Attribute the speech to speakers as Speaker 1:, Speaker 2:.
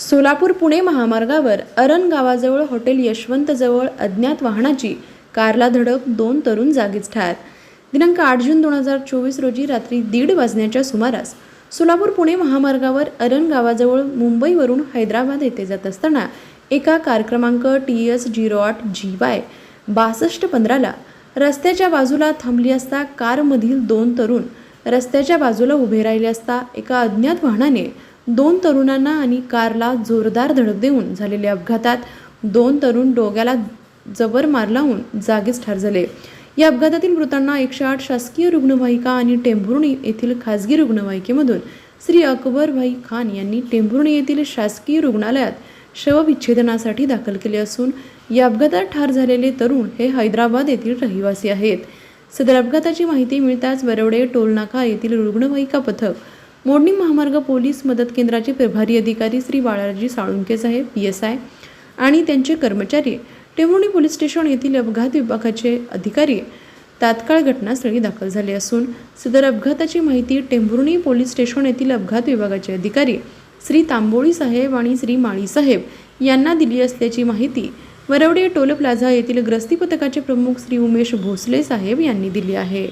Speaker 1: सोलापूर पुणे महामार्गावर अरण गावाजवळ हॉटेल यशवंतजवळ अज्ञात वाहनाची कारला धडक दोन तरुण जागीच ठार. दिनांक आठ जून दोन हजार चोवीस रोजी रात्री दीड वाजण्याच्या सुमारास सोलापूर पुणे महामार्गावर अरण गावाजवळ मुंबईवरून हैदराबाद येथे जात असताना एका कार क्रमांक टी एस झिरो आठ जी वाय बासष्ट पंधराला रस्त्याच्या बाजूला थांबली असता कारमधील दोन तरुण रस्त्याच्या बाजूला उभे राहिले असता एका अज्ञात वाहनाने दोन तरुणांना आणि कारला जोरदार धडक देऊन झालेल्या अपघातात दोन तरुण डोक्याला जबर मार लावून जागीच ठार झाले. या अपघातातील मृतांना एकशे आठ शासकीय रुग्णवाहिका आणि टेंभुर्णी येथील खासगी रुग्णवाहिकेमधून श्री अकबरभाई खान यांनी टेंभुर्णी येथील शासकीय रुग्णालयात शवविच्छेदनासाठी दाखल केले असून या अपघातात ठार झालेले तरुण हे हैदराबाद येथील रहिवासी आहेत. सदर अपघाताची माहिती मिळताच वरवडे टोलनाका येथील रुग्णवाहिका पथक मोडणी महामार्ग पोलीस मदत केंद्राचे प्रभारी अधिकारी श्री बाळाजी साळुंके साहेब पी एस आय आणि त्यांचे कर्मचारी टेंभुर्णी पोलीस स्टेशन येथील अपघात विभागाचे अधिकारी तात्काळ घटनास्थळी दाखल झाले असून सदर अपघाताची माहिती टेंभुर्णी पोलीस स्टेशन येथील अपघात विभागाचे अधिकारी श्री तांबोळी साहेब आणि श्री माळी साहेब यांना दिली असल्याची माहिती वरवडे टोल प्लाझा येथील ग्रस्ती पथकाचे प्रमुख श्री उमेश भोसले साहेब यांनी दिली आहे.